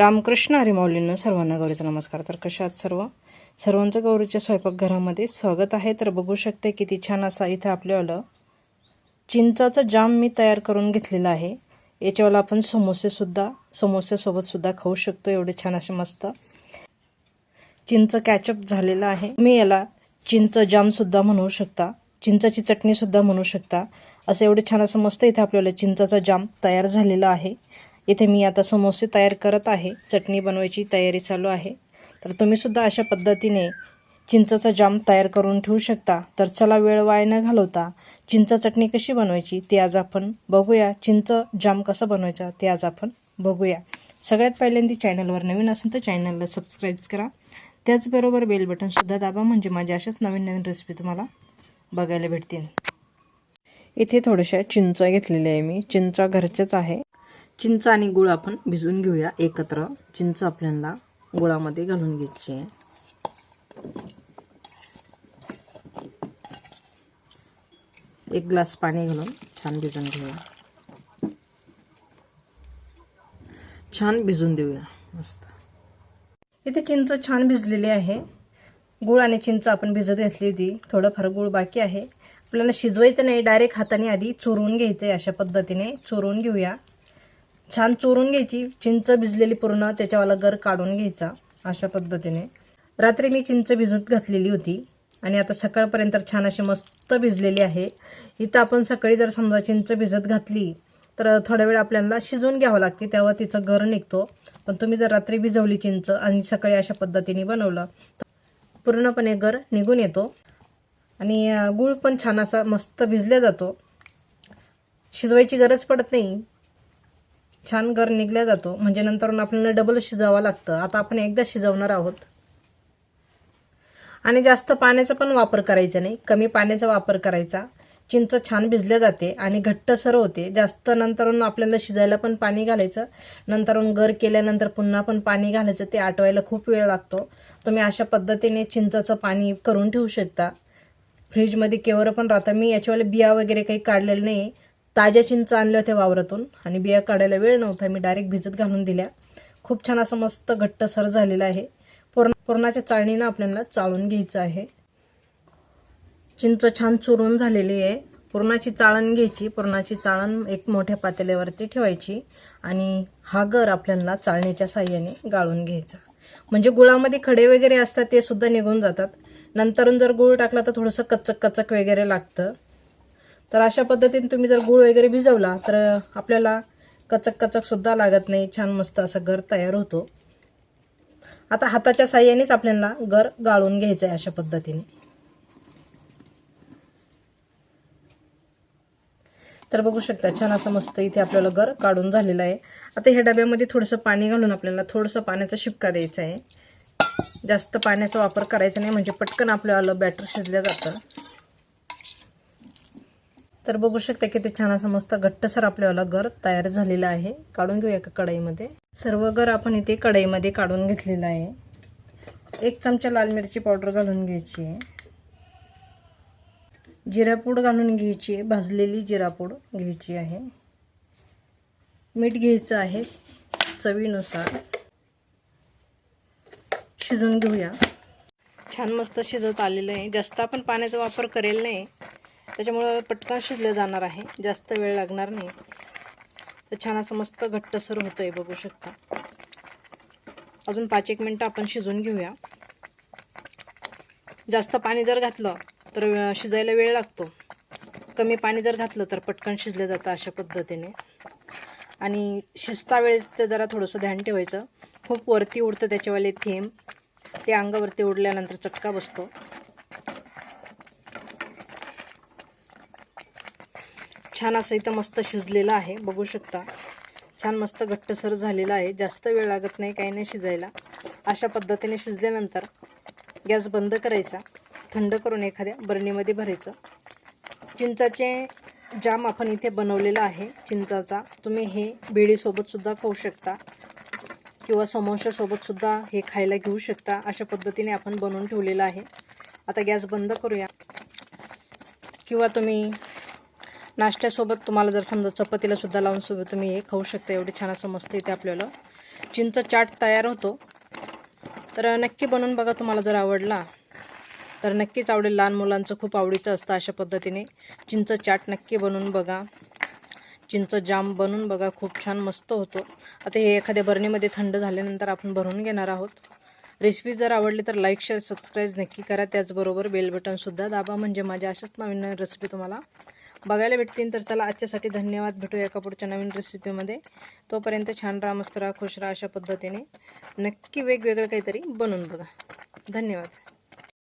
रामकृष्ण हरिमाऊलींनो सर्वांना गौरीचा नमस्कार. तर कशा आहात सर्व? सर्वांचं गौरीच्या स्वयंपाकघरामध्ये स्वागत आहे. तर बघू शकते किती छान असा इथं आपल्याला चिंचाचा जाम मी तयार करून घेतलेला आहे. याच्यावाला आपण समोसेसुद्धा समोसेसोबतसुद्धा खाऊ शकतो. एवढे छान असे मस्त. चिंच कॅचअप झालेला आहे. मी याला चिंच जामसुद्धा म्हणू शकता. चिंचाची चटणीसुद्धा म्हणू शकता. असं एवढे छान असं मस्त इथे आपल्याला चिंचाचा जाम तयार झालेला आहे. इथे मी आता समोसे तयार करत आहे. चटणी बनवायची तयारी चालू आहे. तर तुम्हीसुद्धा अशा पद्धतीने चिंचाचा जाम तयार करून ठेवू शकता. तर चला वेळ वाया न घालवता चिंच चटणी कशी बनवायची ते आज आपण बघूया. चिंच जाम कसा बनवायचा ते आज आपण बघूया. सगळ्यात पहिल्यांदा चॅनलवर नवीन असेल तर चॅनलला सबस्क्राईब करा. त्याचबरोबर बेल बटनसुद्धा दाबा म्हणजे माझ्या अशाच नवीन नवीन रेसिपी तुम्हाला बघायला भेटतील. इथे थोड्याशा चिंचा घेतलेल्या आहे मी. चिंचा घरच्याच आहे. चिंच आणि गुळ आपण भिजवून घेऊया एकत्र. चिंच आपल्याला गुळामध्ये घालून घ्यायची आहे. एक ग्लास पाणी घालून छान भिजून घेऊया. छान भिजून देऊया. मस्त. इथे चिंच छान भिजलेली आहे. गुळ आणि चिंच आपण भिजत घातली होती. थोडंफार गुळ बाकी आहे. आपल्याला शिजवायचं नाही. डायरेक्ट हाताने आधी चोरून घ्यायचं आहे अशा पद्धतीने. चोरून घेऊया. छान चोरून घ्यायची चिंच भिजलेली पूर्ण त्याच्यावाला गर काढून घ्यायचा अशा पद्धतीने. रात्री मी चिंच भिजत घातलेली होती आणि आता सकाळपर्यंत छान अशी मस्त भिजलेली आहे. इथं आपण सकाळी जर समजा चिंच भिजत घातली तर थोडा वेळ आपल्याला शिजवून घ्यावं लागते तेव्हा तिचं गर निघतो. पण तुम्ही जर रात्री भिजवली चिंच आणि सकाळी अशा पद्धतीने बनवलं तर पूर्णपणे गर निघून येतो. आणि गूळ पण छान असा मस्त भिजला जातो. शिजवायची गरज पडत नाही. छान गर निघल्या जातो. म्हणजे नंतर आपल्याला डबल शिजावं लागतं. आता आपण एकदा शिजवणार आहोत. आणि जास्त पाण्याचा पण वापर करायचा नाही. कमी पाण्याचा वापर करायचा. चिंच छान भिजल्या जाते आणि घट्ट सर होते. जास्त नंतरून आपल्याला शिजायला पण पाणी घालायचं. नंतरून गर केल्यानंतर पुन्हा पण पाणी घालायचं. ते आटवायला खूप वेळ लागतो. तुम्ही अशा पद्धतीने चिंचाचं पाणी करून ठेवू शकता. फ्रीजमध्ये केवरं पण राहतं. मी याच्यावाले बिया वगैरे काही काढलेले नाही. ताज्या चिंच आणल्या होत्या वावरातून आणि बिया काढायला वेळ नव्हता. मी डायरेक्ट भिजत घालून दिल्या. खूप छान असं मस्त घट्टसर झालेलं आहे. पूर्ण पुरणाच्या चाळणीनं आपल्याला चाळून घ्यायचं आहे. चिंच छान चुरून झालेली आहे. पुरणाची चाळण घ्यायची. पुरणाची चाळण एक मोठ्या पातेल्यावरती ठेवायची आणि हा गर आपल्याला चाळणीच्या साह्याने गाळून घ्यायचा. म्हणजे गुळामध्ये खडे वगैरे असतात ते सुद्धा निघून जातात. नंतरून जर गुळ टाकला तर थोडंसं कचक कचक वगैरे लागतं. तर अशा पद्धतीने तुम्ही जर गुळ वगैरे भिजवला तर आपल्याला कचक कचकसुद्धा लागत नाही. छान मस्त असं घर तयार होतो. आता हाताच्या साह्यानेच आपल्याला घर गाळून घ्यायचं आहे अशा पद्धतीने. तर बघू शकता छान असं मस्त इथे आपल्याला घर काढून झालेलं आहे. आता ह्या डब्यामध्ये थोडंसं पाणी घालून आपल्याला थोडंसं पाण्याचा शिपका द्यायचा आहे. जास्त पाण्याचा वापर करायचा नाही म्हणजे पटकन आपल्याला बॅटर शिजल्या जातं. तर बघू शकता किती छान असं मस्त घट्टसर आपल्याला गर तयार झालेला आहे. काढून घेऊया का कढईमध्ये. सर्व गर आपण इथे कढईमध्ये काढून घेतलेलं आहे. एक चमचा लाल मिरची पावडर घालून घ्यायची आहे. जिरापूड घालून घ्यायची आहे. भाजलेली जिरापूड घ्यायची आहे. मीठ घ्यायचं आहे चवीनुसार. शिजवून घेऊया. छान मस्त शिजत आलेलं आहे. जास्त आपण पाण्याचा वापर करेल नाही. त्याच्यामुळं पटकन शिजलं जाणार आहे. जास्त वेळ लागणार नाही. तर छान असं मस्त घट्टसर होतं आहे बघू शकता. अजून पाच एक मिनटं आपण शिजून घेऊया. जास्त पाणी जर घातलं तर शिजायला वेळ लागतो. कमी पाणी जर घातलं तर पटकन शिजलं जातं अशा पद्धतीने. आणि शिजता वेळेस तर जरा थोडंसं ध्यान ठेवायचं. खूप वरती उडतं त्याच्यावाले थेंब. ते अंगावरती उडल्यानंतर चटका बसतो. छान असं इथं मस्त शिजलेलं आहे बघू शकता. छान मस्त घट्टसर झालेलं आहे जास्त वेळ लागत नाही काही नाही शिजायला. अशा पद्धतीने शिजल्यानंतर गॅस बंद करायचा थंड करून एखाद्या बरणीमध्ये भरायचं. चिंचाचे जाम आपण इथे बनवलेला आहे चिंचाचा. तुम्ही हे बेळीसोबतसुद्धा खाऊ शकता किंवा समोशासोबतसुद्धा हे खायला घेऊ शकता. अशा पद्धतीने आपण बनवून ठेवलेलं आहे. आता गॅस बंद करूया. किंवा तुम्ही नाश्त्यासोबत तुम्हाला जर समजा चपातीला सुद्धा लावून सोबत तुम्ही हे खाऊ शकता एवढे छान असं मस्त इथे आपल्याला चिंच चाट तयार होतो. तर नक्की बनवून बघा तुम्हाला जर आवडला तर नक्कीच आवडेल. लहान मुलांचं खूप आवडीचं असतं अशा पद्धतीने. चिंच चाट नक्की बनवून बघा. चिंच जाम बनवून बघा खूप छान मस्त होतो. आता हे एखाद्या बरणीमध्ये थंड झाल्यानंतर आपण भरून घेणार आहोत. रेसिपी जर आवडली तर लाईक शेअर सबस्क्राईब नक्की करा. त्याचबरोबर बेल बटनसुद्धा दाबा. म्हणजे माझ्या अशाच नवीन नवीन रेसिपी तुम्हाला बघायला भेटतील. तर चला आजच्यासाठी धन्यवाद. भेटूया एका पुढच्या नवीन रेसिपीमध्ये तोपर्यंत छान राहा मस्त राहा खुश राहा अशा पद्धतीने. नक्की वेगवेगळं काहीतरी बनवून बघा. धन्यवाद.